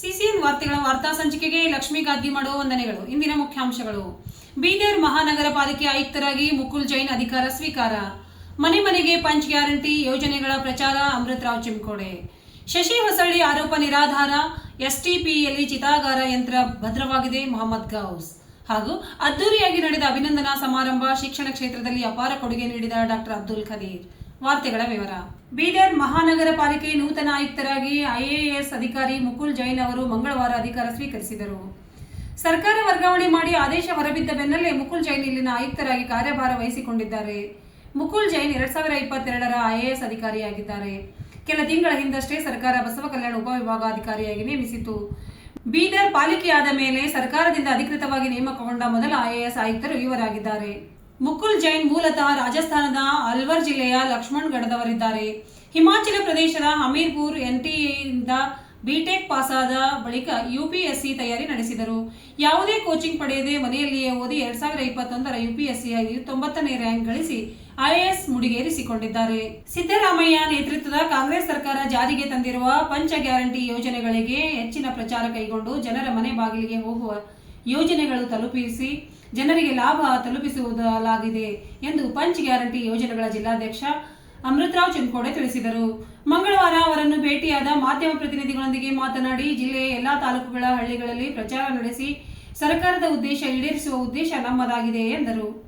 CCN ವಾರ್ತೆಗಳ ವಾರ್ತಾ ಸಂಚಿಕೆಗೆ ಲಕ್ಷ್ಮೀ ಗಾದ್ದಿ ಮಾಡುವ ವಂದನೆಗಳು. ಇಂದಿನ ಮುಖ್ಯಾಂಶಗಳು. ಬೀದರ್ ಮಹಾನಗರ ಪಾಲಿಕೆ ಆಯುಕ್ತರಾಗಿ ಮುಕುಲ್ ಜೈನ್ ಅಧಿಕಾರ ಸ್ವೀಕಾರ. ಮನೆ ಮನೆಗೆ ಪಂಚ್ ಗ್ಯಾರಂಟಿ ಯೋಜನೆಗಳ ಪ್ರಚಾರ ಅಮೃತರಾವ್ ಚಿಮ್ಕೋಡೆ. ಶಶಿ ಹೊಸಳ್ಳಿ ಆರೋಪ ನಿರಾಧಾರ, ಎಸ್ಟಿಪಿಯಲ್ಲಿ ಚಿತಾಗಾರ ಯಂತ್ರ ಭದ್ರವಾಗಿದೆ ಮೊಹಮ್ಮದ್ ಗೌಸ್. ಹಾಗೂ ಅದ್ದೂರಿಯಾಗಿ ನಡೆದ ಅಭಿನಂದನಾ ಸಮಾರಂಭ ಶಿಕ್ಷಣ ಕ್ಷೇತ್ರದಲ್ಲಿ ಅಪಾರ ಕೊಡುಗೆ ನೀಡಿದ ಡಾಕ್ಟರ್ ಅಬ್ದುಲ್ ಖದೀರ್ ವಾರ್ತೆಗಳ ವಿವರ. ಬೀದರ್ ಮಹಾನಗರ ಪಾಲಿಕೆ ನೂತನ ಆಯುಕ್ತರಾಗಿ ಐಎಎಸ್ ಅಧಿಕಾರಿ ಮುಕುಲ್ ಜೈನ್ ಅವರು ಮಂಗಳವಾರ ಅಧಿಕಾರ ಸ್ವೀಕರಿಸಿದರು. ಸರ್ಕಾರ ವರ್ಗಾವಣೆ ಮಾಡಿ ಆದೇಶ ಹೊರಬಿದ್ದ ಬೆನ್ನಲ್ಲೇ ಮುಕುಲ್ ಜೈನ್ ಇಲ್ಲಿನ ಆಯುಕ್ತರಾಗಿ ಕಾರ್ಯಭಾರ ವಹಿಸಿಕೊಂಡಿದ್ದಾರೆ. ಮುಕುಲ್ ಜೈನ್ ಎರಡ್ ಸಾವಿರ ಇಪ್ಪತ್ತೆರಡರ ಐಎಎಸ್ ಅಧಿಕಾರಿಯಾಗಿದ್ದಾರೆ. ಕೆಲ ತಿಂಗಳ ಹಿಂದಷ್ಟೇ ಸರ್ಕಾರ ಬಸವ ಕಲ್ಯಾಣ ಉಪವಿಭಾಗಾಧಿಕಾರಿಯಾಗಿ ನೇಮಿಸಿತು ಬೀದರ್ ಪಾಲಿಕೆಯಾದ ಮೇಲೆ ಸರ್ಕಾರದಿಂದ ಅಧಿಕೃತವಾಗಿ ನೇಮಕಗೊಂಡ ಮೊದಲ ಐಎಎಸ್ ಆಯುಕ್ತರು ಇವರಾಗಿದ್ದಾರೆ. ಮುಕುಲ್ ಜೈನ್ ಮೂಲತಃ ರಾಜಸ್ಥಾನದ ಅಲ್ವರ್ ಜಿಲ್ಲೆಯ ಲಕ್ಷ್ಮಣ್ಗಢದವರಿದ್ದಾರೆ. ಹಿಮಾಚಲ ಪ್ರದೇಶದ ಹಮೀರ್ಪುರ್ ಎನ್ಟಿಎಯಿಂದ ಬಿಟೆಕ್ ಪಾಸಾದ ಬಳಿಕ ಯುಪಿಎಸ್ಸಿ ತಯಾರಿ ನಡೆಸಿದರು. ಯಾವುದೇ ಕೋಚಿಂಗ್ ಪಡೆಯದೆ ಮನೆಯಲ್ಲಿಯೇ ಓದಿ ಎರಡ್ ಸಾವಿರದ ಇಪ್ಪತ್ತೊಂದರ ಯುಪಿಎಸ್ಸಿಯಾಗಿ ತೊಂಬತ್ತನೇ ರ್ಯಾಂಕ್ ಗಳಿಸಿ ಐಎಎಸ್ ಮುಡಿಗೇರಿಸಿಕೊಂಡಿದ್ದಾರೆ. ಸಿದ್ದರಾಮಯ್ಯ ನೇತೃತ್ವದ ಕಾಂಗ್ರೆಸ್ ಸರ್ಕಾರ ಜಾರಿಗೆ ತಂದಿರುವ ಪಂಚ ಗ್ಯಾರಂಟಿ ಯೋಜನೆಗಳಿಗೆ ಹೆಚ್ಚಿನ ಪ್ರಚಾರ ಕೈಗೊಂಡು ಜನರ ಮನೆ ಬಾಗಿಲಿಗೆ ಹೋಗುವ ಯೋಜನೆಗಳು ತಲುಪಿಸಿ, ಜನರಿಗೆ ಲಾಭ ತಲುಪಿಸುವುದಾಗಿದೆ ಎಂದು ಪಂಚ್ ಗ್ಯಾರಂಟಿ ಯೋಜನೆಗಳ ಜಿಲ್ಲಾಧ್ಯಕ್ಷ ಅಮೃತರಾವ್ ಚಿಂಕೋಡೆ ತಿಳಿಸಿದರು. ಮಂಗಳವಾರ ಅವರನ್ನು ಭೇಟಿಯಾದ ಮಾಧ್ಯಮ ಪ್ರತಿನಿಧಿಗಳೊಂದಿಗೆ ಮಾತನಾಡಿ, ಜಿಲ್ಲೆಯ ಎಲ್ಲಾ ತಾಲೂಕುಗಳ ಹಳ್ಳಿಗಳಲ್ಲಿ ಪ್ರಚಾರ ನಡೆಸಿ, ಸರ್ಕಾರದ ಉದ್ದೇಶ ಈಡೇರಿಸುವ ಉದ್ದೇಶ ನಮ್ಮದಾಗಿದೆ ಎಂದರು.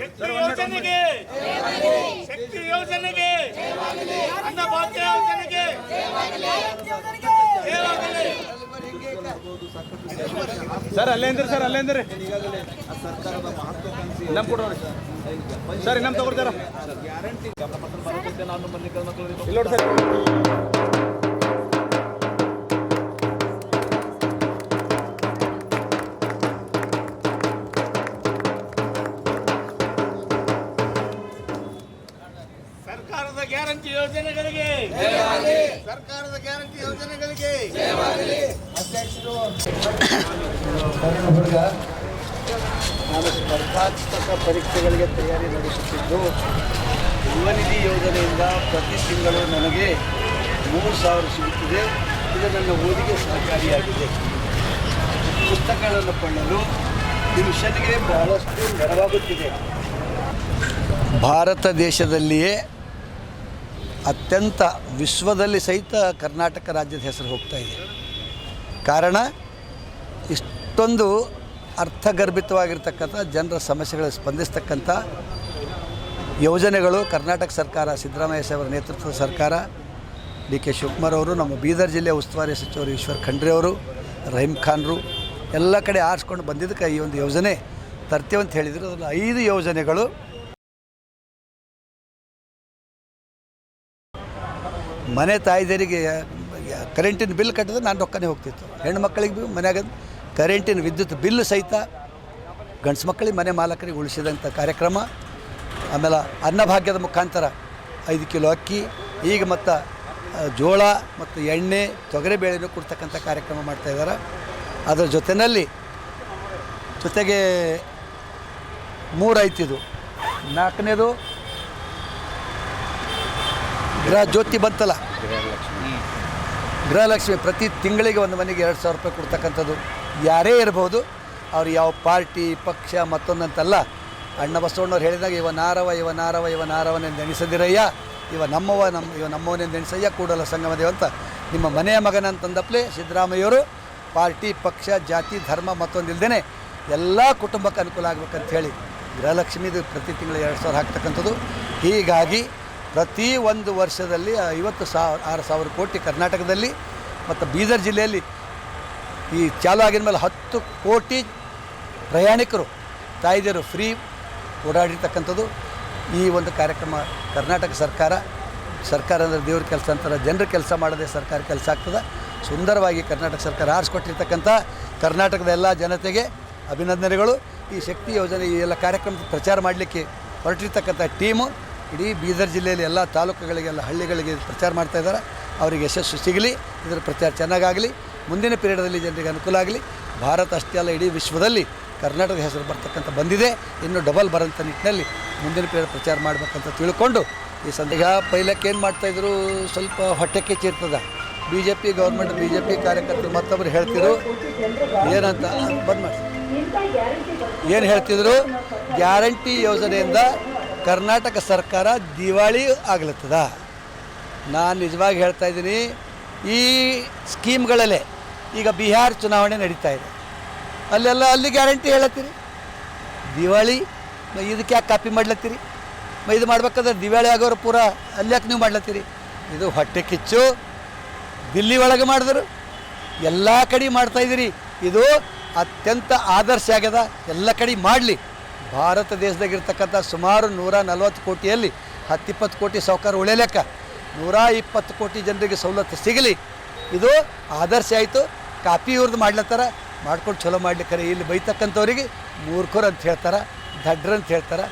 ಶಕ್ತಿ ಯೋಜನೆಗೆ ಶಕ್ತಿ ಯೋಜನೆಗೆ ಅನ್ನಭಾಗ್ಯ ಯೋಜನೆಗೆ ಜಯವಾಗಲಿ. ಸರ್ ಅಲ್ಲೇ ಅಂದ್ರೆ ಸರ್ ಅಲ್ಲೇ ಮಹತ್ವಾಕಾಂಕ್ಷಿ ನಮ್ ಕೊಡೋಣ ಸರ್. ಇನ್ನೊಂದು ತಗೊಳ್ತಾರ? ಇಲ್ಲ. ನೋಡಿ ಸರ್. ಸರ್ಕಾರದ ಗ್ಯಾರಂಟಿ ಯೋಜನೆಗಳಿಗೆ. ಸರ್ಕಾರದ ಗ್ಯಾರಂಟಿ ಯೋಜನೆಗಳಿಗೆ. ಹುಡುಗ ನಾನು ಸ್ಪರ್ಧಾತ್ಮಕ ಪರೀಕ್ಷೆಗಳಿಗೆ ತಯಾರಿ ನಡೆಸುತ್ತಿದ್ದು ಯುವ ನಿಧಿ ಯೋಜನೆಯಿಂದ ಪ್ರತಿ ತಿಂಗಳು ನನಗೆ ಮೂರು ಸಾವಿರ ಸಿಗುತ್ತಿದೆ ಇದು ನನ್ನ ಓದಿಗೆ ಸಹಕಾರಿಯಾಗಿದೆ ಪುಸ್ತಕಗಳನ್ನು ಪಡೆಯಲು ಟ್ಯೂಷನ್ಗೆ ಬಹಳಷ್ಟು ನೆರವಾಗುತ್ತಿದೆ ಭಾರತ ದೇಶದಲ್ಲಿಯೇ ಅತ್ಯಂತ ವಿಶ್ವದಲ್ಲಿ ಸಹಿತ ಕರ್ನಾಟಕ ರಾಜ್ಯದ ಹೆಸರು ಹೋಗ್ತಾ ಇದೆ. ಕಾರಣ ಇಷ್ಟೊಂದು ಅರ್ಥಗರ್ಭಿತವಾಗಿರ್ತಕ್ಕಂಥ ಜನರ ಸಮಸ್ಯೆಗಳಿಗೆ ಸ್ಪಂದಿಸ್ತಕ್ಕಂಥ ಯೋಜನೆಗಳು ಕರ್ನಾಟಕ ಸರ್ಕಾರ, ಸಿದ್ದರಾಮಯ್ಯ ಸಾಹೇಬರ ನೇತೃತ್ವದ ಸರ್ಕಾರ, ಡಿ ಕೆ ಶಿವಕುಮಾರ್ ಅವರು, ನಮ್ಮ ಬೀದರ್ ಜಿಲ್ಲೆಯ ಉಸ್ತುವಾರಿ ಸಚಿವರು ಈಶ್ವರ್ ಖಂಡ್ರೆ ಅವರು ರಹೀಮ್ ಖಾನ್ರು, ಎಲ್ಲ ಕಡೆ ಆರಿಸ್ಕೊಂಡು ಬಂದಿದ್ದಕ್ಕೆ ಈ ಒಂದು ಯೋಜನೆ ತರ್ತೇವೆ ಅಂತ ಹೇಳಿದರು. ಅದರಲ್ಲಿ ಐದು ಯೋಜನೆಗಳು ಮನೆ ತಾಯಿದರಿಗೆ ಕರೆಂಟಿನ ಬಿಲ್ ಕಟ್ಟಿದ್ರೆ ನಾನು ರೊಕ್ಕನೇ ಹೋಗ್ತಿತ್ತು. ಹೆಣ್ಣು ಮಕ್ಕಳಿಗೆ ಮನೆಯಾಗ ಮನ್ಯಾಗ ಕರೆಂಟಿನ ವಿದ್ಯುತ್ ಬಿಲ್ ಸಹಿತ ಗಂಡ್ಸು ಮಕ್ಕಳಿಗೆ ಮನೆ ಮಾಲಕರಿಗೆ ಉಳಿಸಿದಂಥ ಕಾರ್ಯಕ್ರಮ. ಆಮೇಲೆ ಅನ್ನಭಾಗ್ಯದ ಮುಖಾಂತರ ಐದು ಕಿಲೋ ಅಕ್ಕಿ, ಈಗ ಮತ್ತು ಜೋಳ ಮತ್ತು ಎಣ್ಣೆ ತೊಗರಿಬೇಳೆನೂ ಕೊಡ್ತಕ್ಕಂಥ ಕಾರ್ಯಕ್ರಮ ಮಾಡ್ತಾಯಿದ್ದಾರೆ ಅದರ ಜೊತೆಯಲ್ಲಿ ಜೊತೆಗೆ ಮೂರೈತಿದು ನಾಲ್ಕನೇದು ಗೃಹ ಜ್ಯೋತಿ ಬಂತಲ್ಲ? ಗೃಹಲಕ್ಷ್ಮಿ ಪ್ರತಿ ತಿಂಗಳಿಗೆ ಒಂದು ಮನೆಗೆ ಎರಡು ಸಾವಿರ ರೂಪಾಯಿ ಕೊಡ್ತಕ್ಕಂಥದ್ದು. ಯಾರೇ ಇರ್ಬೋದು, ಅವ್ರು ಯಾವ ಪಾರ್ಟಿ, ಪಕ್ಷ ಮತ್ತೊಂದಂತಲ್ಲ, ಅಣ್ಣ ಬಸವಣ್ಣವ್ರು ಹೇಳಿದಾಗ, ಇವ ನಾರವ ಇವ ನಾರವ, ಇವ ನಾರವನೆಂದು ಎಣಿಸದಿರಯ್ಯ ಇವ ನಮ್ಮವ ನಮ್ಮ ಇವ ನಮ್ಮವನೆಂದು ಎಣಿಸಯ್ಯ ಕೂಡಲ ಸಂಗಮ ದೇವ ಅಂತ ನಿಮ್ಮ ಮನೆಯ ಮಗನ ಅಂತಂದಪ್ಲೆ ಸಿದ್ದರಾಮಯ್ಯವರು, ಪಾರ್ಟಿ, ಪಕ್ಷ, ಜಾತಿ, ಧರ್ಮ ಮತ್ತೊಂದಿಲ್ಲದೇ ಎಲ್ಲ ಕುಟುಂಬಕ್ಕೆ ಅನುಕೂಲ ಆಗಬೇಕಂತ ಹೇಳಿ ಗೃಹಲಕ್ಷ್ಮಿದು ಪ್ರತಿ ತಿಂಗಳು ಎರಡು ಸಾವಿರ ಹಾಕ್ತಕ್ಕಂಥದ್ದು. ಹೀಗಾಗಿ ಪ್ರತಿ ಒಂದು ವರ್ಷದಲ್ಲಿ ಐವತ್ತು ಸಾವಿರ ಆರು ಸಾವಿರ ಕೋಟಿ ಕರ್ನಾಟಕದಲ್ಲಿ ಮತ್ತು ಬೀದರ್ ಜಿಲ್ಲೆಯಲ್ಲಿ ಈ ಚಾಲು ಆಗಿದ ಮೇಲೆ ಹತ್ತು ಕೋಟಿ ಪ್ರಯಾಣಿಕರು ತಾಯ್ದಿರು ಫ್ರೀ ಓಡಾಡಿರ್ತಕ್ಕಂಥದ್ದು. ಈ ಒಂದು ಕಾರ್ಯಕ್ರಮ ಕರ್ನಾಟಕ ಸರ್ಕಾರ ಸರ್ಕಾರ ಅಂದರೆ ದೇವ್ರ ಕೆಲಸ ಅಂತಾರೆ, ಜನರ ಕೆಲಸ ಮಾಡದೆ ಸರ್ಕಾರ ಕೆಲಸ ಆಗ್ತದೆ. ಸುಂದರವಾಗಿ ಕರ್ನಾಟಕ ಸರ್ಕಾರ ಆರಿಸ್ಕೊಟ್ಟಿರ್ತಕ್ಕಂಥ ಕರ್ನಾಟಕದ ಎಲ್ಲ ಜನತೆಗೆ ಅಭಿನಂದನೆಗಳು. ಈ ಶಕ್ತಿ ಯೋಜನೆ, ಈ ಎಲ್ಲ ಕಾರ್ಯಕ್ರಮದ ಪ್ರಚಾರ ಮಾಡಲಿಕ್ಕೆ ಹೊರಟಿರ್ತಕ್ಕಂಥ ಟೀಮು ಇಡೀ ಬೀದರ್ ಜಿಲ್ಲೆಯಲ್ಲಿ ಎಲ್ಲ ತಾಲೂಕುಗಳಿಗೆಲ್ಲ ಹಳ್ಳಿಗಳಿಗೆ ಪ್ರಚಾರ ಮಾಡ್ತಾ ಇದ್ದಾರೆ. ಅವರಿಗೆ ಯಶಸ್ಸು ಸಿಗಲಿ, ಇದರ ಪ್ರಚಾರ ಚೆನ್ನಾಗಾಗಲಿ, ಮುಂದಿನ ಪೀರಿಯಡಲ್ಲಿ ಜನರಿಗೆ ಅನುಕೂಲ ಆಗಲಿ. ಭಾರತ ಅಷ್ಟೇ ಅಲ್ಲ, ಇಡೀ ವಿಶ್ವದಲ್ಲಿ ಕರ್ನಾಟಕದ ಹೆಸರು ಬರ್ತಕ್ಕಂಥ ಬಂದಿದೆ. ಇನ್ನು ಡಬಲ್ ಬರೋಂಥ ನಿಟ್ಟಿನಲ್ಲಿ ಮುಂದಿನ ಪೀರಿಯಡ್ ಪ್ರಚಾರ ಮಾಡಬೇಕಂತ ತಿಳ್ಕೊಂಡು ಈ ಸಂದೇಹ ಪೈಲಕ್ಕೆ ಏನು ಮಾಡ್ತಾಯಿದ್ರು ಸ್ವಲ್ಪ ಹೊಟ್ಟೆ ಚೀರ್ತದೆ. B J P government B J P ಕಾರ್ಯಕರ್ತರು ಮತ್ತೊಬ್ಬರು ಹೇಳ್ತಿದ್ರು, ಏನಂತ? ಬಂದ್ ಮಾಡಿ ಏನು ಹೇಳ್ತಿದ್ರು? ಗ್ಯಾರಂಟಿ ಯೋಜನೆಯಿಂದ ಕರ್ನಾಟಕ ಸರ್ಕಾರ ದಿವಾಳಿ ಆಗ್ಲತ್ತದ. ನಾನು ನಿಜವಾಗಿ ಹೇಳ್ತಾ ಇದ್ದೀನಿ, ಈ ಸ್ಕೀಮ್ಗಳಲ್ಲೇ ಈಗ ಬಿಹಾರ್ ಚುನಾವಣೆ ನಡೀತಾ ಇದೆ. ಅಲ್ಲೆಲ್ಲ ಅಲ್ಲಿ ಗ್ಯಾರಂಟಿ ಹೇಳತ್ತೀರಿ? ದಿವಾಳಿ ಇದಕ್ಕೆ ಯಾಕೆ ಕಾಪಿ ಮಾಡ್ಲತ್ತೀರಿ? ಇದು ಮಾಡ್ಬೇಕಾದ್ರೆ ದಿವಾಳಿ ಆಗೋರು ಪೂರ ಅಲ್ಲಿ ನೀವು ಮಾಡ್ಲತ್ತೀರಿ? ಇದು ಹೊಟ್ಟೆ ಕಿಚ್ಚು, ದಿಲ್ಲಿ ಒಳಗೆ ಮಾಡಿದ್ರು. ಎಲ್ಲ ಕಡೆ ಮಾಡ್ತಾಯಿದ್ದೀರಿ ಇದು ಅತ್ಯಂತ ಆದರ್ಶ ಆಗ್ಯದ. ಎಲ್ಲ ಕಡೆ ಮಾಡಲಿ. ಭಾರತ ದೇಶದಾಗಿರ್ತಕ್ಕಂಥ ಸುಮಾರು ನೂರ ನಲ್ವತ್ತು ಕೋಟಿಯಲ್ಲಿ ಹತ್ತಿಪ್ಪತ್ತು ಕೋಟಿ ಸಾವುಕಾರ ಉಳಿಯಲೆಕ್ಕ ನೂರ ಇಪ್ಪತ್ತು ಕೋಟಿ ಜನರಿಗೆ ಸವಲತ್ತು ಸಿಗಲಿ. ಇದು ಆದರ್ಶ ಆಯಿತು. ಕಾಪಿ ಇವ್ರದ್ದು ಮಾಡ್ಲತ್ತಾರ. ಮಾಡ್ಕೊಂಡು ಚಲೋ ಮಾಡ್ಲಿಕ್ಕಾರೆ ಇಲ್ಲಿ ಬೈತಕ್ಕಂಥವ್ರಿಗೆ ಮೂರ್ಖರು ಅಂತ ಹೇಳ್ತಾರೆ ದಡ್ರ ಅಂತ ಹೇಳ್ತಾರೆ,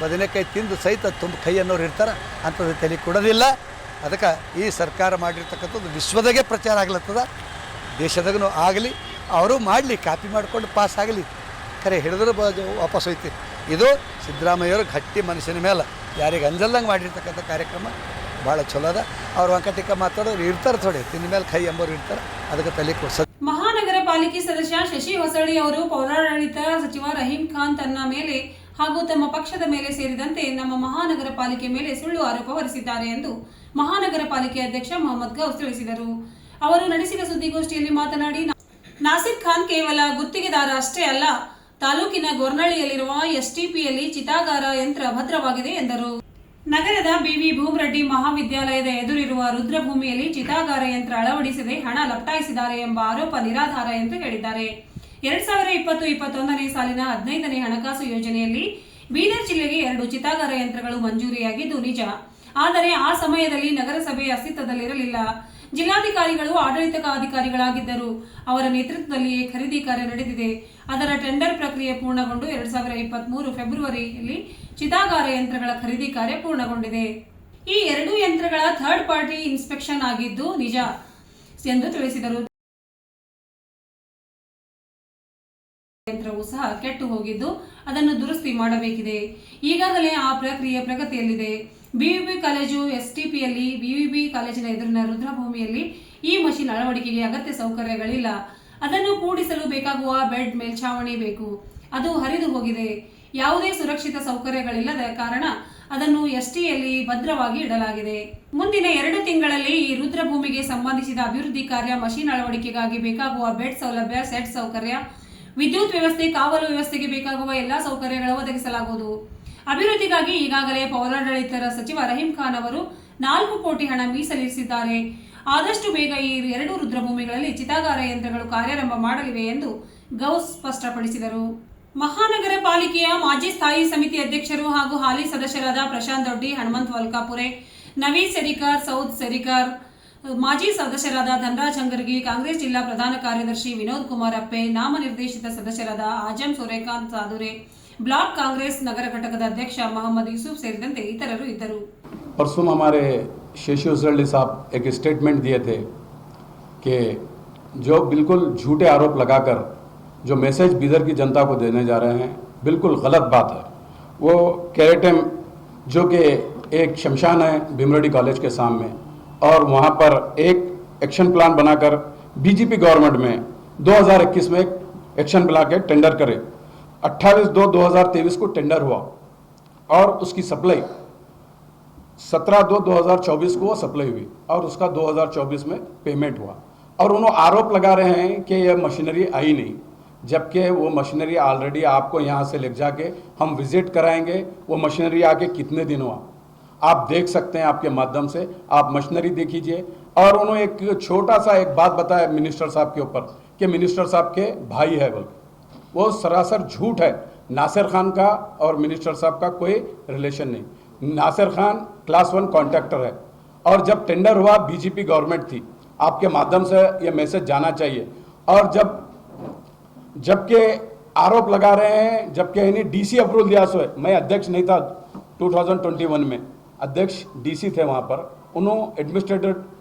ಬದನೆಕಾಯಿ ತಿಂದು ಸಹಿತ ತುಂಬ ಕೈ ಅನ್ನೋರು ಇರ್ತಾರೆ, ಅಂಥದ್ದು ತಲೆ ಕೊಡೋದಿಲ್ಲ. ಅದಕ್ಕೆ ಈ ಸರ್ಕಾರ ಮಾಡಿರ್ತಕ್ಕಂಥದ್ದು ವಿಶ್ವದಾಗೆ ಪ್ರಚಾರ ಆಗ್ಲತ್ತದ. ದೇಶದಾಗೂ ಆಗಲಿ, ಅವರು ಮಾಡಲಿ, ಕಾಪಿ ಮಾಡಿಕೊಂಡು ಪಾಸ್ ಆಗಲಿ ಖರೆ ಹಿಡಿದ್ರೆ ಬ ವಾಪಸ್ ಹೋಯ್ತಿ. ಇದು ಸಿದ್ದರಾಮಯ್ಯವ್ರ ಗಟ್ಟಿ ಮನುಷ್ಯನ ಮೇಲೆ. ಯಾರಿಗೆ ಅಂಜಲ್ದಂಗೆ ಮಾಡಿರ್ತಕ್ಕಂಥ ಕಾರ್ಯಕ್ರಮ ಭಾಳ ಚಲೋ ಅದ. ಅವ್ರು ವಂಕಟಿಕ ಮಾತಾಡೋರು ಇರ್ತಾರೆ ಥೊಡೆ, ತಿಂದ ಮೇಲೆ ಕೈ ಎಂಬೋರು ಇರ್ತಾರೆ. ಅದಕ್ಕೆ ತಲೆ ಕೊಡ್ಸೋದು. ಮಹಾನಗರ ಪಾಲಿಕೆ ಸದಸ್ಯ ಶಶಿ ಹೊಸಳ್ಳಿ ಅವರು ಪೌರಾಡಳಿತ ಸಚಿವ ರಹೀಂ ಖಾನ್ ತನ್ನ ಮೇಲೆ ಹಾಗೂ ತಮ್ಮ ಪಕ್ಷದ ಮೇಲೆ ಸೇರಿದಂತೆ ನಮ್ಮ ಮಹಾನಗರ ಪಾಲಿಕೆ ಮೇಲೆ ಸುಳ್ಳು ಆರೋಪ ಹೊರಿಸಿದ್ದಾರೆ ಎಂದು ಮಹಾನಗರ ಪಾಲಿಕೆ ಅಧ್ಯಕ್ಷ ಮೊಹಮ್ಮದ್ ಗೌಸ್ ತಿಳಿಸಿದರು. ಅವರು ನಡೆಸಿದ ಸುದ್ದಿಗೋಷ್ಠಿಯಲ್ಲಿ ಮಾತನಾಡಿ ನಾಸಿರ್ ಖಾನ್ ಕೇವಲ ಗುತ್ತಿಗೆದಾರ ಅಷ್ಟೇ ಅಲ್ಲ ತಾಲೂಕಿನ ಗೊರ್ನಳ್ಳಿಯಲ್ಲಿರುವ ಎಸ್ಟಿಪಿಯಲ್ಲಿ ಚಿತಾಗಾರ ಯಂತ್ರ ಭದ್ರವಾಗಿದೆ ಎಂದರು. ನಗರದ ಬಿವಿ ಭೂಮರೆಡ್ಡಿ ಮಹಾವಿದ್ಯಾಲಯದ ಎದುರಿರುವ ರುದ್ರಭೂಮಿಯಲ್ಲಿ ಚಿತಾಗಾರ ಯಂತ್ರ ಅಳವಡಿಸದೆ ಹಣ ಲಪ್ಟಾಯಿಸಿದ್ದಾರೆ ಎಂಬ ಆರೋಪ ನಿರಾಧಾರ ಎಂದು ಹೇಳಿದ್ದಾರೆ. ಎರಡ್ ಸಾವಿರ ಇಪ್ಪತ್ತು ಇಪ್ಪತ್ತೊಂದನೇ ಸಾಲಿನ ಹದಿನೈದನೇ ಹಣಕಾಸು ಯೋಜನೆಯಲ್ಲಿ ಬೀದರ್ ಜಿಲ್ಲೆಗೆ ಎರಡು ಚಿತಾಗಾರ ಯಂತ್ರಗಳು ಮಂಜೂರಿಯಾಗಿದ್ದು ನಿಜ. ಆದರೆ ಆ ಸಮಯದಲ್ಲಿ ನಗರಸಭೆ ಅಸ್ತಿತ್ವದಲ್ಲಿರಲಿಲ್ಲ. ಜಿಲ್ಲಾಧಿಕಾರಿಗಳು ಆಡಳಿತ ಅಧಿಕಾರಿಗಳಾಗಿದ್ದರು ಅವರ ನೇತೃತ್ವದಲ್ಲಿಯೇ ಖರೀದಿ ಕಾರ್ಯ ನಡೆದಿದೆ. ಅದರ ಟೆಂಡರ್ ಪ್ರಕ್ರಿಯೆ ಪೂರ್ಣಗೊಂಡು ಎರಡ್ ಸಾವಿರ ಫೆಬ್ರವರಿಯಲ್ಲಿ ಚಿತಾಗಾರ ಯಂತ್ರಗಳ ಖರೀದಿ ಕಾರ್ಯ ಪೂರ್ಣಗೊಂಡಿದೆ. ಈ ಎರಡೂ ಯಂತ್ರಗಳ ಥರ್ಡ್ ಪಾರ್ಟಿ ಇನ್ಸ್ಪೆಕ್ಷನ್ ಆಗಿದ್ದು ನಿಜ ಎಂದು ತಿಳಿಸಿದರು. ಯಂತ್ರವು ಸಹ ಕೆಟ್ಟು ಹೋಗಿದ್ದು ಅದನ್ನು ದುರಸ್ತಿ ಮಾಡಬೇಕಿದೆ. ಈಗಾಗಲೇ ಆ ಪ್ರಕ್ರಿಯೆ ಪ್ರಗತಿಯಲ್ಲಿದೆ. ಬಿವಿಬಿ ಕಾಲೇಜು, ಎಸ್ಟಿಪಿಯಲ್ಲಿ, ಬಿಇಬಿ ಕಾಲೇಜಿನ ಎದುರಿನ ರುದ್ರಭೂಮಿಯಲ್ಲಿ ಈ ಮಷಿನ್ ಅಳವಡಿಕೆಗೆ ಅಗತ್ಯ ಸೌಕರ್ಯಗಳಿಲ್ಲ. ಅದನ್ನು ಕೂಡಿಸಲು ಬೇಕಾಗುವ ಬೆಡ್ ಮೇಲ್ಛಾವಣಿ ಬೇಕು. ಅದು ಹರಿದು ಹೋಗಿದೆ. ಯಾವುದೇ ಸುರಕ್ಷಿತ ಸೌಕರ್ಯಗಳಿಲ್ಲದ ಕಾರಣ ಅದನ್ನು ಎಸ್ಟಿಯಲ್ಲಿ ಭದ್ರವಾಗಿ ಇಡಲಾಗಿದೆ. ಮುಂದಿನ ಎರಡು ತಿಂಗಳಲ್ಲಿ ಈ ರುದ್ರಭೂಮಿಗೆ ಸಂಬಂಧಿಸಿದ ಅಭಿವೃದ್ಧಿ ಕಾರ್ಯ ಮಷಿನ್ ಅಳವಡಿಕೆಗಾಗಿ ಬೇಕಾಗುವ ಬೆಡ್ ಸೌಲಭ್ಯ, ಸೆಟ್ ಸೌಕರ್ಯ, ವಿದ್ಯುತ್ ವ್ಯವಸ್ಥೆ, ಕಾವಲು ವ್ಯವಸ್ಥೆಗೆ ಬೇಕಾಗುವ ಎಲ್ಲಾ ಸೌಕರ್ಯಗಳು ಒದಗಿಸಲಾಗುವುದು. ಅಭಿವೃದ್ಧಿಗಾಗಿ ಈಗಾಗಲೇ ಪೌರಾಡಳಿತ ಸಚಿವ ರಹೀಂ ಖಾನ್ ಅವರು ನಾಲ್ಕು ಕೋಟಿ ಹಣ ಮೀಸಲಿರಿಸಿದ್ದಾರೆ. ಆದಷ್ಟು ಬೇಗ ಈ ಎರಡು ರುದ್ರಭೂಮಿಗಳಲ್ಲಿ ಚಿತಾಗಾರ ಯಂತ್ರಗಳು ಕಾರ್ಯಾರಂಭ ಮಾಡಲಿವೆ ಎಂದು ಗೌಸ್ ಸ್ಪಷ್ಟಪಡಿಸಿದರು. ಮಹಾನಗರ ಪಾಲಿಕೆಯ ಮಾಜಿ ಸ್ಥಾಯಿ ಸಮಿತಿ ಅಧ್ಯಕ್ಷರು ಹಾಗೂ ಹಾಲಿ ಸದಸ್ಯರಾದ ಪ್ರಶಾಂತ್ ದೊಡ್ಡಿ, ಹನುಮಂತ್ ವಲ್ಕಾಪುರೆ ನವೀದ್ ಸೆರಿಕಾರ್, ಸೌದ್ ಸೆರಿಕಾರ್, ಮಾಜಿ ಸದಸ್ಯರಾದ ಧನರಾಜ್ ಅಂಗರ್ಗಿ, ಕಾಂಗ್ರೆಸ್ ಜಿಲ್ಲಾ ಪ್ರಧಾನ ಕಾರ್ಯದರ್ಶಿ ವಿನೋದ್ ಕುಮಾರ್ ಅಪ್ಪೆ ನಾಮನಿರ್ದೇಶಿತ ಸದಸ್ಯರಾದ ಆಜಂ ಸೂರ್ಯಕಾಂತ್ ಸಾದುರೆ ಬ್ಲಾಕ್ ಕಾಂಗ್ರೆಸ್ ನಗರ ಘಟಕದ ಅಧ್ಯಕ್ಷ ಮೊಹಮ್ಮದ್ ಯೂಸುಫ್ ಸೇರಿದಂತೆ ಇತರರು ಇದ್ದರು परसों हमारे शेषी उसरल्ली साहब एक स्टेटमेंट दिए थे कि जो बिल्कुल झूठे आरोप लगाकर जो मैसेज बिदर की जनता को देने जा रहे हैं बिल्कुल गलत बात है वो कैरेटम जो कि एक शमशान है भीमरेड्डी कॉलेज के सामने और वहाँ पर एक एक्शन प्लान बनाकर बीजेपी गवर्नमेंट में 2021 में एक एक्शन प्लान के टेंडर करे 28 दो 2023 को टेंडर हुआ और उसकी सप्लाई 17 दो 2024 को वो सप्लाई हुई और उसका 2024 में पेमेंट हुआ। और उन्होंने आरोप लगा रहे हैं कि यह मशीनरी आई नहीं, जबकि वो मशीनरी ऑलरेडी आपको यहाँ से ले जाके हम विज़िट कराएँगे। वो मशीनरी आके कितने दिन हुआ? आप देख सकते हैं आपके माध्यम से। आप मशीनरी देख लीजिए और उन्होंने एक छोटा सा एक बात बताया मिनिस्टर साहब के ऊपर कि मिनिस्टर साहब के भाई है बोल वो सरासर झूठ है। नासिर खान का और मिनिस्टर साहब का कोई रिलेशन नहीं। Nasir Khan class one contractor है। और जब टेंडर हुआ, बीजेपी गवर्नमेंट थी। आपके माध्यम से ये मैसेज जाना चाहिए। और जब, जबकि आरोप लगा रहे हैं, जबकि इन्हें डीसी अप्रूवल दिया सो मैं अध्यक्ष नहीं था 2021 में। अध्यक्ष डीसी थे वहाँ पर। उन्होंने एडमिनिस्ट्रेटर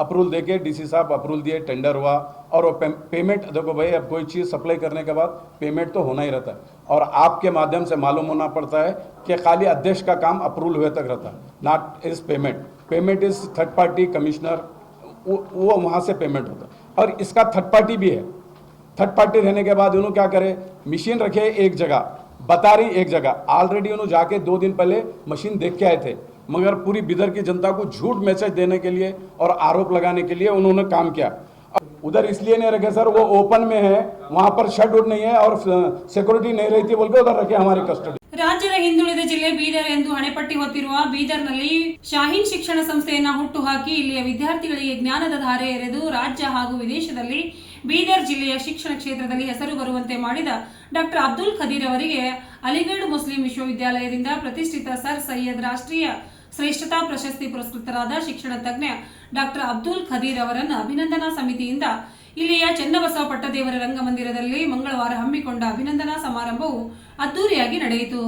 अप्रूवल देके डीसी साहब अप्रूवल दिए, टेंडर हुआ और वो पेमेंट, देखो भाई, अब कोई चीज़ सप्लाई करने के बाद पेमेंट तो होना ही रहता है। और आपके माध्यम से मालूम होना पड़ता है कि खाली अध्यक्ष का काम अप्रूवल हुए तक रहता है not is payment payment is third party commissioner वो वो वहाँ से पेमेंट होता है। और इसका थर्ड पार्टी भी है। थर्ड पार्टी रहने के बाद उन्होंने क्या करे? मशीन रखे एक जगह, बता रही एक जगह। ऑलरेडी उन्होंने जाके दो दिन पहले मशीन देख के आए थे। मगर पूरी बिदर की जनता को झूठ मैसेज देने के लिए और आरोप लगाने के लिए उन्होंने काम किया उधर इसलिए नहीं रखे सर वो ओपन में है वहां पर शट उट नहीं है और सिक्योरिटी नहीं रहती बोल के उधर रखे हमारे कस्टडी ರಾಜ್ಯದ ಹಿಂದುಳಿದ ಜಿಲ್ಲೆ ಬೀದರ್ ಎಂದು ಹಣೆಪಟ್ಟಿ ಹೊತ್ತಿರುವ ಬೀದರ್ನಲ್ಲಿ ಶಾಹೀನ್ ಶಿಕ್ಷಣ ಸಂಸ್ಥೆಯನ್ನ ಹುಟ್ಟುಹಾಕಿ ಇಲ್ಲಿಯ ವಿದ್ಯಾರ್ಥಿಗಳಿಗೆ ಜ್ಞಾನದ ಧಾರೆ ಎರೆದು ರಾಜ್ಯ ಹಾಗೂ ವಿದೇಶದಲ್ಲಿ ಬೀದರ್ ಜಿಲ್ಲೆಯ ಶಿಕ್ಷಣ ಕ್ಷೇತ್ರದಲ್ಲಿ ಹೆಸರು ಬರುವಂತೆ ಮಾಡಿದ ಡಾಕ್ಟರ್ ಅಬ್ದುಲ್ ಖದೀರ್ ಅವರಿಗೆ ಅಲಿಗಢ್ ಮುಸ್ಲಿಂ ವಿಶ್ವವಿದ್ಯಾಲಯದಿಂದ ಪ್ರತಿಷ್ಠಿತ ಸರ್ ಸೈಯದ್ ರಾಷ್ಟ್ರೀಯ ಶ್ರೇಷ್ಠತಾ ಪ್ರಶಸ್ತಿ ಪುರಸ್ಕೃತರಾದ ಶಿಕ್ಷಣ ತಜ್ಞ ಡಾಕ್ಟರ್ ಅಬ್ದುಲ್ ಖದೀರ್ ಅವರನ್ನು ಅಭಿನಂದನಾ ಸಮಿತಿಯಿಂದ ಇಲ್ಲಿಯ ಚನ್ನಬಸವ ಪಟ್ಟದೇವರ ರಂಗಮಂದಿರದಲ್ಲಿ ಮಂಗಳವಾರ ಹಮ್ಮಿಕೊಂಡ ಅಭಿನಂದನಾ ಸಮಾರಂಭವು ಅದ್ದೂರಿಯಾಗಿ ನಡೆಯಿತು.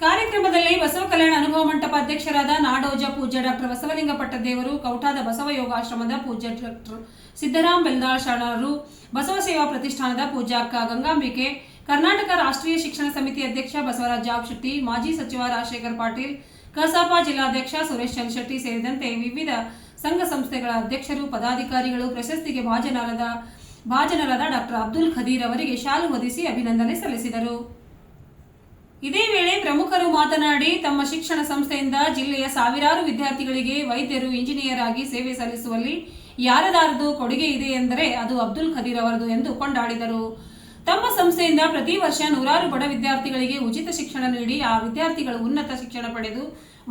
ಕಾರ್ಯಕ್ರಮದಲ್ಲಿ ಬಸವ ಕಲ್ಯಾಣ ಅನುಭವ ಮಂಟಪ ಅಧ್ಯಕ್ಷರಾದ ನಾಡೋಜ ಪೂಜ್ಯ ಡಾಕ್ಟರ್ ಬಸವಲಿಂಗ ಪಟ್ಟದೇವರು, ಕೌಟಾದ ಬಸವ ಯೋಗಾಶ್ರಮದ ಪೂಜ್ಯ ಡಾಕ್ಟರ್ ಸಿದ್ದರಾಮ್ ಬೆಲ್ದಾಳ್ ಶರಣರು, ಬಸವ ಸೇವಾ ಪ್ರತಿಷ್ಠಾನದ ಪೂಜ್ಯ ಅಕ್ಕ ಗಂಗಾಂಬಿಕೆ ಕರ್ನಾಟಕ ರಾಷ್ಟ್ರೀಯ ಶಿಕ್ಷಣ ಸಮಿತಿ ಅಧ್ಯಕ್ಷ ಬಸವರಾಜ್ ಜಾಬ್ ಮಾಜಿ ಸಚಿವ ರಾಜಶೇಖರ್ ಪಾಟೀಲ್, ಕಸಾಪ ಜಿಲ್ಲಾಧ್ಯಕ್ಷ ಸುರೇಶ್ ಚಂದ್ರಶೆಟ್ಟಿ ಸೇರಿದಂತೆ ವಿವಿಧ ಸಂಘ ಸಂಸ್ಥೆಗಳ ಅಧ್ಯಕ್ಷರು, ಪದಾಧಿಕಾರಿಗಳು, ಪ್ರಶಸ್ತಿಗೆ ಭಾಜನರಾದ ಭಾಜನರಾದ ಡಾಕ್ಟರ್ ಅಬ್ದುಲ್ ಖದೀರ್ ಅವರಿಗೆ ಶಾಲು ಹೊದಿಸಿ ಅಭಿನಂದನೆ ಸಲ್ಲಿಸಿದರು. ಇದೇ ವೇಳೆ ಪ್ರಮುಖರು ಮಾತನಾಡಿ, ತಮ್ಮ ಶಿಕ್ಷಣ ಸಂಸ್ಥೆಯಿಂದ ಜಿಲ್ಲೆಯ ಸಾವಿರಾರು ವಿದ್ಯಾರ್ಥಿಗಳಿಗೆ ವೈದ್ಯರು ಇಂಜಿನಿಯರ್ ಆಗಿ ಸೇವೆ ಸಲ್ಲಿಸುವಲ್ಲಿ ಯಾರದಾರದು ಕೊಡುಗೆ ಇದೆ ಎಂದರೆ ಅದು ಅಬ್ದುಲ್ ಖದೀರ್ ಅವರದು ಎಂದು ಕೊಂಡಾಡಿದರು. ತಮ್ಮ ಸಂಸ್ಥೆಯಿಂದ ಪ್ರತಿ ವರ್ಷ ನೂರಾರು ಬಡ ವಿದ್ಯಾರ್ಥಿಗಳಿಗೆ ಉಚಿತ ಶಿಕ್ಷಣ ನೀಡಿ ಆ ವಿದ್ಯಾರ್ಥಿಗಳು ಉನ್ನತ ಶಿಕ್ಷಣ ಪಡೆದು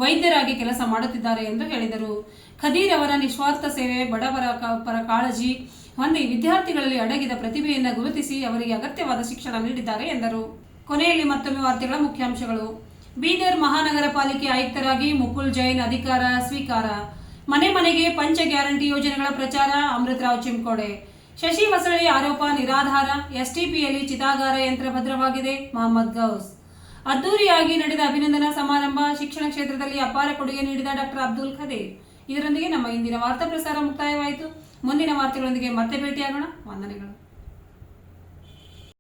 ವೈದ್ಯರಾಗಿ ಕೆಲಸ ಮಾಡುತ್ತಿದ್ದಾರೆ ಎಂದು ಹೇಳಿದರು. ಖದೀರ್ ಅವರ ನಿಸ್ವಾರ್ಥ ಸೇವೆ, ಬಡವರ ಪರ ಕಾಳಜಿ ಹೊಂದಿ ವಿದ್ಯಾರ್ಥಿಗಳಲ್ಲಿ ಅಡಗಿದ ಪ್ರತಿಭೆಯನ್ನು ಗುರುತಿಸಿ ಅವರಿಗೆ ಅಗತ್ಯವಾದ ಶಿಕ್ಷಣ ನೀಡಿದ್ದಾರೆ ಎಂದರು. ಕೊನೆಯಲ್ಲಿ ಮತ್ತೊಮ್ಮೆ ವಾರ್ತೆಗಳ ಮುಖ್ಯಾಂಶಗಳು. ಬೀದರ್ ಮಹಾನಗರ ಪಾಲಿಕೆ ಆಯುಕ್ತರಾಗಿ ಮುಕುಲ್ ಜೈನ್ ಅಧಿಕಾರ ಸ್ವೀಕಾರ. ಮನೆ ಮನೆಗೆ ಪಂಚ ಗ್ಯಾರಂಟಿ ಯೋಜನೆಗಳ ಪ್ರಚಾರ, ಅಮೃತರಾವ್ ಚಿಂಕೋಡೆ. ಶಶಿ ಹೊಸಳ್ಳಿ ಆರೋಪ ನಿರಾಧಾರ, ಎಸ್ಟಿಪಿಯಲ್ಲಿ ಚಿತಾಗಾರ ಯಂತ್ರ ಭದ್ರವಾಗಿದೆ, ಮೊಹಮ್ಮದ್ ಗೌಸ್. ಅದ್ದೂರಿಯಾಗಿ ನಡೆದ ಅಭಿನಂದನಾ ಸಮಾರಂಭ ಶಿಕ್ಷಣ ಕ್ಷೇತ್ರದಲ್ಲಿ ಅಪಾರ ಕೊಡುಗೆ ನೀಡಿದ ಡಾಕ್ಟರ್ ಅಬ್ದುಲ್ ಖದೀರ್ ಇದರೊಂದಿಗೆ ನಮ್ಮ ಇಂದಿನ ವಾರ್ತಾ ಪ್ರಸಾರ ಮುಕ್ತಾಯವಾಯಿತು. ಮುಂದಿನ ವಾರ್ತೆಗಳೊಂದಿಗೆ ಮತ್ತೆ ಭೇಟಿಯಾಗೋಣ. ವಂದನೆಗಳು.